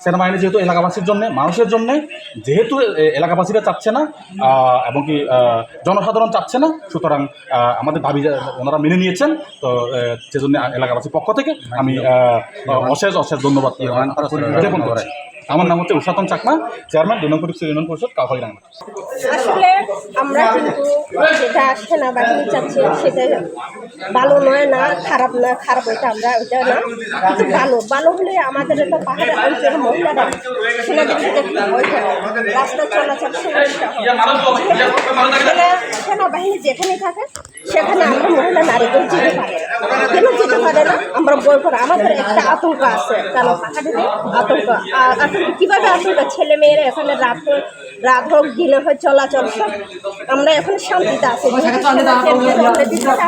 সেনাবাহিনী যেহেতু এলাকাবাসীর জন্য মানুষের জন্য যেহেতু এলাকাবাসীরা চাচ্ছে না আহ, এবং কি আহ, জনসাধারণ চাচ্ছে না সুতরাং আহ, আমাদের দাবি ওনারা মেনে নিয়েছেন তো সেজন্য এলাকাবাসীর পক্ষ থেকে আমি আহ, অশেষ অশেষ ধন্যবাদ জ্ঞাপন করছি। আমার নাম হচ্ছে উষাতন চাকমা, চেয়ারম্যান, দুই নম্বর ইউনিয়ন পরিষদ কাউখালী রাঙ্গা। আসলে আমরা কিন্তু যেটা সেনাবাহিনী চাচ্ছি সেটা ভালো নয় না, খারাপ না, খারাপ ওইটা আমরা ওইটা না। কিন্তু ভালো ভালো হলে আমাদের একটা পাহাড়ের অঞ্চলের মহিলারা সেনাদের করে। রাস্তা চলাচল সমস্যা সেনাবাহিনী যেখানে থাকে সেখানে আমরা মহিলা নারীদের যেতে পারে কেন যেতে পারে না? আমরা বই করে আমাদের একটা আতঙ্ক আছে। কারণ পাহাড়ে আতঙ্ক? আর আতঙ্ক কীভাবে আতঙ্ক? ছেলে মেয়েরা এখানে রাত হোক রাত হোক দিনে হোক চলাচল সব আমরা এখন শান্তিতে আছি।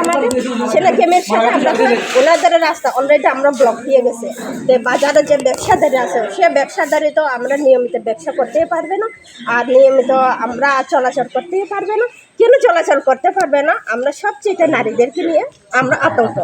আমাদের। সেনা ক্যাম্পের সাথে আমরা ওনাদের রাস্তা অলরেডি আমরা ব্লক দিয়ে গেছে। তো বাজারে যে ব্যবসাদারি আছে সে ব্যবসাদারি তো আমরা নিয়মিত ব্যবসা করতেই পারবে না। আর নিয়মিত আমরা চলাচল করতেই পারবে না। কেন চলাচল করতে পারবে না? আমরা সবচেয়ে নারীদেরকে নিয়ে আমরা আতঙ্ক।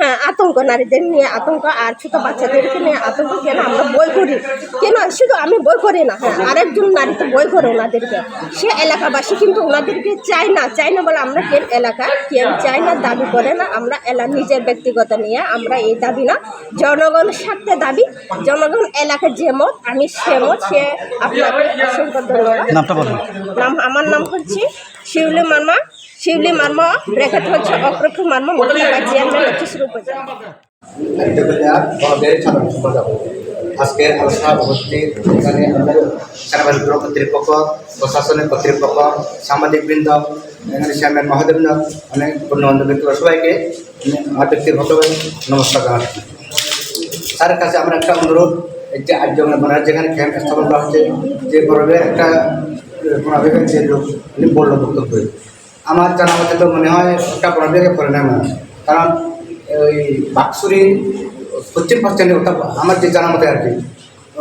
হ্যাঁ আতঙ্ক নারীদের নিয়ে আতঙ্ক আর ছোট বাচ্চাদেরকে নিয়ে আতঙ্ক কেন আমরা বই করি কেন? শুধু আমি বই করি না হ্যাঁ আরেকজন নারী তো বই করে ওনাদেরকে। সে এলাকাবাসী কিন্তু ওনাদেরকে চাই না চাই না বলে আমরা কেন এলাকা? কেউ চাই না দাবি করে না। আমরা এলা নিজের ব্যক্তিগত নিয়ে আমরা এই দাবি না। জনগণের স্বার্থে দাবি। জনগণ এলাকার যে মত আমি সে মত সে আপনাকে অসংখ্য ধন্যবাদ। নাম আমার নাম হচ্ছে শিউলি মার্মা শিউলি মার্মা ব্র্যাকেট হচ্ছে অপ্রফু মার্মা মহিলা চেয়ারম্যান হচ্ছে শুরু সম্পাদক আজকে আলোচনা এখানে কর্তৃপক্ষ প্রশাসনের কর্তৃপক্ষ, সাংবাদিক বৃন্দ, এখানে চেয়ারম্যান মহাদেবন অনেক গণ্যমান্য ব্যক্তিরা সবাইকে আমি আমার ব্যক্তিগতভাবে নমস্কার জানাচ্ছি। কাছে আমার একটা অনুরোধ যে আজ যেমন মানে যেখানে ক্যাম্প স্থাপন করা হচ্ছে, যে গরবের একটা প্রণাবিকের যে লোক উনি বলল বক্তব্য আমার জানা মতে তো মনে হয় ওটা প্রণাবিকে করে না কারণ, ওই বাক্সুরি, পশ্চিম পশ্চিমে ওটা আমার যে জানা মতে আর কি,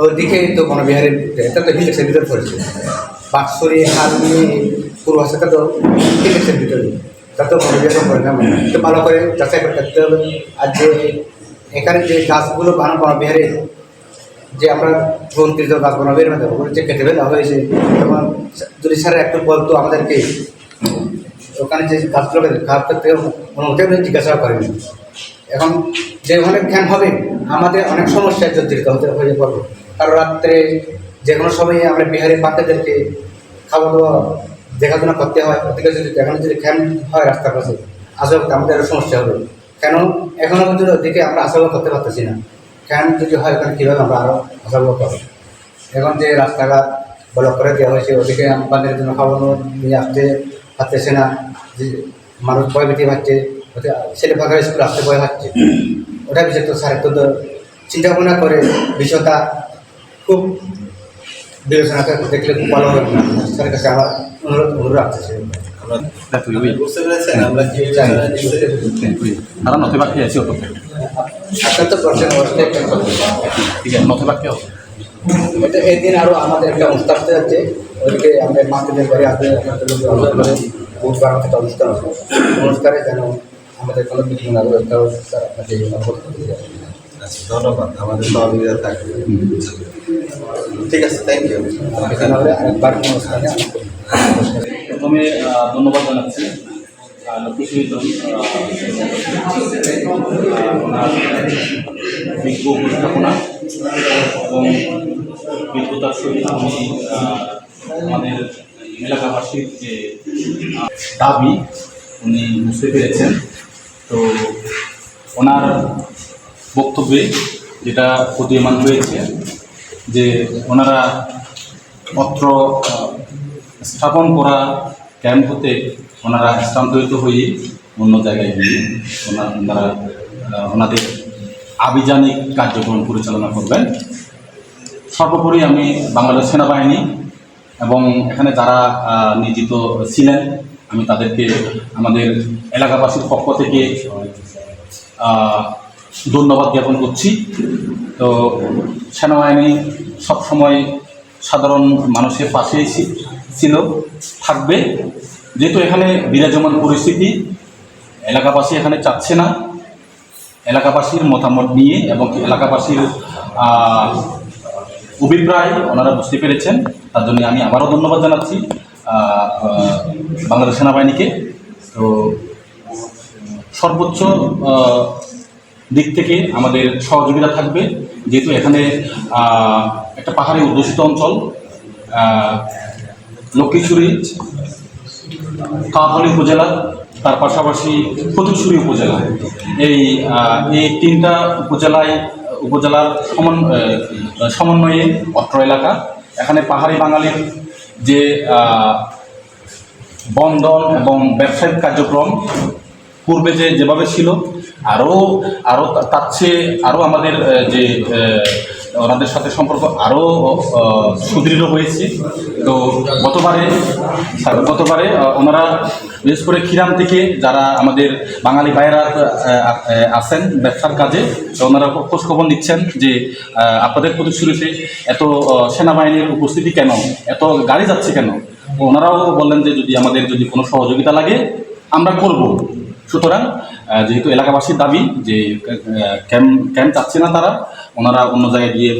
ওইদিকে তো বনবিহারের এটা তো হিলেক্সের ভিতরে পড়েছে। বাক্সুরি আর্মি পূর্ব সেটা তো হিলেক্সের ভিতরে। তা তো বনবিহারে করে না একটু ভালো করে যাচাই করে দেখতে হবে। আর যে এখানে যে গাছগুলো বানানো বনবিহারে যে আমরা উনত্রিশ গাছ বনবিহারের মধ্যে ওগুলো যে কেটে ফেলা হয়েছে। তখন যদি স্যার একটু বলতো আমাদেরকে, ওখানে যে গাছগুলো গাছ করতে অনুমতি জিজ্ঞাসা করেনি। এখন যে অনেক জ্ঞান হবে, আমাদের অনেক সমস্যায় জর্জরিত হতে হয়ে পড়ব। কারণ রাত্রে যে কোনো সময়ে আমরা বিহারি পাখিদেরকে খাওয়া দাওয়া দেখাশোনা করতে হয়। ওদিকে যদি এখানে যদি খ্যান হয় রাস্তার পাশে আসলে আমাদের সমস্যা হবে। কেন? এখনও পর্যন্ত ওদিকে আমরা আশা করতে পারতেছি না। খ্যান যদি হয় ওখানে কীভাবে আমরা আরও আশা করব এখন যে রাস্তাঘাট ব্লক করে দেওয়া হয়েছে ওদিকে আমাদের জন্য খাওয়ানো নিয়ে আসতে পারতেছে না যে মানুষ ভয় ভীতি পাচ্ছে ওতে ছেলে ফাঁকা স্কুল আসতে ভয় পাচ্ছে। ওটা বিষয় তো স্যার তো চিন্তা ভাবনা করে বিষয়টা খুব বিবেচনা করে দেখলে খুব ভালো হবে না। স্যারের কাছে আমার অনুরোধ অনুরোধ রাখতেছে। আমরা বুঝতে পেরেছেন আমরা কি চাই। তারা নথি আছে অত ঠিক আছে হবে এটা আরও আমাদের একটা অনুষ্ঠান আসতে যাচ্ছে বাড়ি আসবে অনুষ্ঠান করে বুধবার আমাদের একটা অনুষ্ঠান হবে অনুষ্ঠানে যেন আমাদের কোনো বিঘ্ন না করে তাও স্যার আপনাকে অবগত করতে চাই। আচ্ছা ধন্যবাদ। আমাদের সহযোগিতা থাকবে। ঠিক আছে থ্যাংক ইউ প্রথমে ধন্যবাদ জানাচ্ছি লক্ষ্মী বিজ্ঞ উপস্থাপনা এবং বিজ্ঞতার সহিত আহ, আমাদের এলাকাবাসীর যে দাবি উনি বুঝতে পেরেছেন। তো ওনার বক্তব্যে যেটা প্রতীয়মান হয়েছে যে ওনারা পত্র স্থাপন করা ক্যাম্প হতে ওনারা স্থানান্তরিত হয়ে অন্য জায়গায় গিয়ে ওনা- ওনারা ওনাদের আভিযানিক কার্যক্রম পরিচালনা করবেন। সর্বোপরি আমি বাংলাদেশ সেনাবাহিনী এবং এখানে যারা নিয়োজিত ছিলেন, আমি তাদেরকে আমাদের এলাকাবাসীর পক্ষ থেকে ধন্যবাদ জ্ঞাপন করছি। তো সেনাবাহিনী সবসময় সাধারণ মানুষের পাশে ছিল, থাকবে। যেহেতু এখানে বিরাজমান পরিস্থিতি, এলাকাবাসী এখানে চাচ্ছে না। এলাকাবাসীর মতামত নিয়ে এবং এলাকাবাসীর অভিপ্রায় ওনারা বুঝতে পেরেছেন। তার জন্য আমি আবারও ধন্যবাদ জানাচ্ছি বাংলাদেশ সেনাবাহিনীকে। তো সর্বোচ্চ দিক থেকে আমাদের সহযোগিতা থাকবে। যেহেতু এখানে একটা পাহাড়ি অধ্যুষিত অঞ্চল আহ, লক্ষ্মীছড়ি কাহালি উপজেলা তার পাশাপাশি ফতুরছড়ি উপজেলা এই এই তিনটা উপজেলায়, উপজেলার সমন্বয়ে অত্র এলাকা। এখানে পাহাড়ি বাঙালির যে বন্ধন এবং ব্যবসায়িক কার্যক্রম পূর্বে যে, যেভাবে ছিল, আরও আরও তার চেয়ে আরও আমাদের যে ওনাদের সাথে সম্পর্ক আরও সুদৃঢ় হয়েছে। তো গতবারে গতবারে ওনারা বিশেষ করে খিরাম থেকে যারা আমাদের বাঙালি ভাইয়েরা আছেন ব্যবসার কাজে, তো ওনারা খোঁজখবর নিচ্ছেন যে আপনাদের প্রতিশ্রুতিতে এত সেনাবাহিনীর উপস্থিতি কেন? এত গাড়ি যাচ্ছে কেন? ওনারাও বললেন যে, যদি আমাদের যদি কোনো সহযোগিতা লাগে, আমরা করব। সুতরাং যেহেতু এলাকাবাসীর দাবি যে ক্যাম্প ক্যাম্প চাচ্ছে না তারা, ওনারা অন্য জায়গায় গিয়ে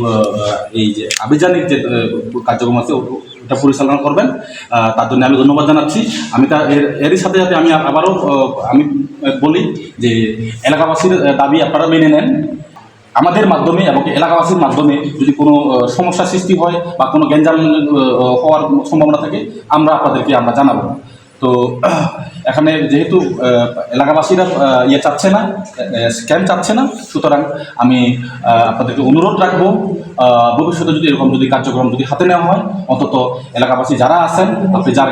এই যে আভিযানিক যে কার্যক্রম আছে ওটা পরিচালনা করবেন। তার জন্য আমি ধন্যবাদ জানাচ্ছি। আমি তা, এর, এরই সাথে সাথে আমি আবারও আমি বলি যে, এলাকাবাসীর দাবি আপনারা মেনে নেন। আমাদের মাধ্যমে এবং এলাকাবাসীর মাধ্যমে যদি কোনো সমস্যা সৃষ্টি হয় বা কোনো গ্যাঞ্জাম হওয়ার সম্ভাবনা থাকে, আমরা আপনাদেরকে আমরা জানাব। তো, এখানে যেহেতু এলাকাবাসীরা ইয়ে চাচ্ছে না স্ক্যাম চাচ্ছে না, সুতরাং আমি আপনাদেরকে অনুরোধ রাখব ভবিষ্যতে যদি এরকম যদি কার্যক্রম যদি হাতে নেওয়া হয়, অন্তত এলাকাবাসী যারা আছেন, আপনি যার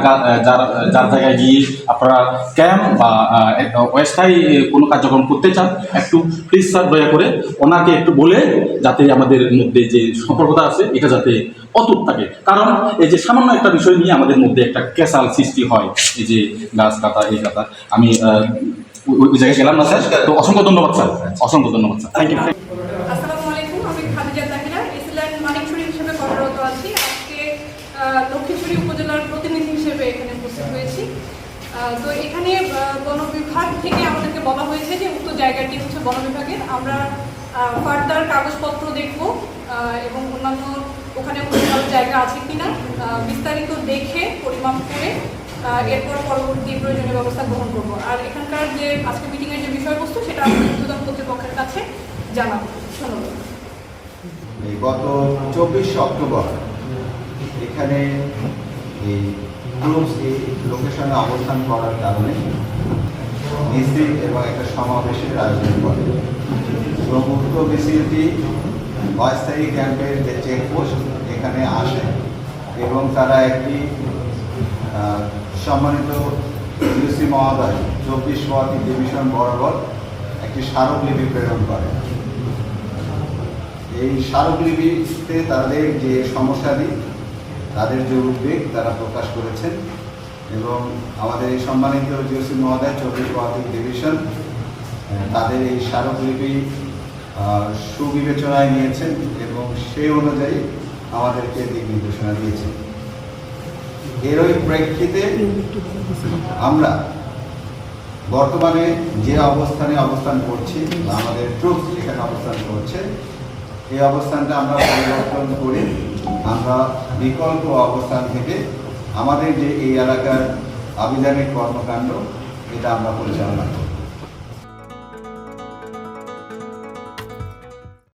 যার যার জায়গায় গিয়ে আপনারা ক্যাম্প বা অস্থায়ী কোনো কার্যক্রম করতে চান, একটু প্লিজ স্যার দয়া করে ওনাকে একটু বলে, যাতে আমাদের মধ্যে যে সম্পর্কতা আছে, এটা যাতে অতুট থাকে। কারণ এই যে সামান্য একটা বিষয় নিয়ে আমাদের মধ্যে একটা ক্যাসাল সৃষ্টি হয়। এই যে গাছ কাটা এই কাটা। আমি ওই- জায়গায় গেলাম না স্যার? তো অসংখ্য ধন্যবাদ স্যার। অসংখ্য ধন্যবাদ স্যার। থ্যাংক ইউ আসসালামু আলাইকুম আমি খাদিজা তাহিরা এসিল্যান্ড মানিকছড়ি হিসেবে কর্মরত আছি। আজকে আহ, উপজেলার প্রতিনিধি হিসেবে এখানে উপস্থিত হয়েছি। তো এখানে বন বিভাগ থেকে আমাদেরকে বলা হয়েছে যে উক্ত জায়গাটি হচ্ছে বন বিভাগের আমরা ফার্দার কাগজপত্র দেখব এবং অন্যান্য ওখানে কোনো ভালো জায়গা আছে কিনা বিস্তারিত দেখে পরিমাপ করে এরপর পরবর্তী প্রয়োজনীয় ব্যবস্থা গ্রহণ করব। আর এখানকার যে, আজকে মিটিংয়ের যে বিষয়বস্তু, সেটা আমি উদ্বোধন কর্তৃপক্ষের কাছে জানাব। ধন্যবাদ। গত চব্বিশে অক্টোবর এখানে এই লোকেশনে অবস্থান করার কারণে মিছিল এবং একটা সমাবেশের আয়োজন করে। এবং মিছিলটি অস্থায়ী ক্যাম্পের যে চেকপোস্ট, এখানে আসে এবং তারা একটি সম্মানিত ইউসি মহোদয় চব্বিশ ওয়াতি ডিভিশন বরাবর একটি স্মারকলিপি প্রেরণ করে। এই স্মারকলিপিতে তাদের যে সমস্যাদি তাদের যে উদ্বেগ তারা প্রকাশ করেছেন এবং আমাদের এই সম্মানিত জিওসি মহোদয় চব্বিশ ওয়াতিক ডিভিশন তাদের এই স্মারকলিপি সুবিবেচনায় নিয়েছেন এবং সেই অনুযায়ী আমাদেরকে দিক নির্দেশনা দিয়েছেন। এরই প্রেক্ষিতে আমরা বর্তমানে যে অবস্থানে অবস্থান করছি আমাদের ট্রুপ এখানে অবস্থান করছে, এই অবস্থানটা আমরা পরিবর্তন করে আমরা বিকল্প অবস্থান থেকে আমাদের যে এই এলাকার আবিধানিক কর্মকাণ্ড, এটা আমরা পরিচালনা করব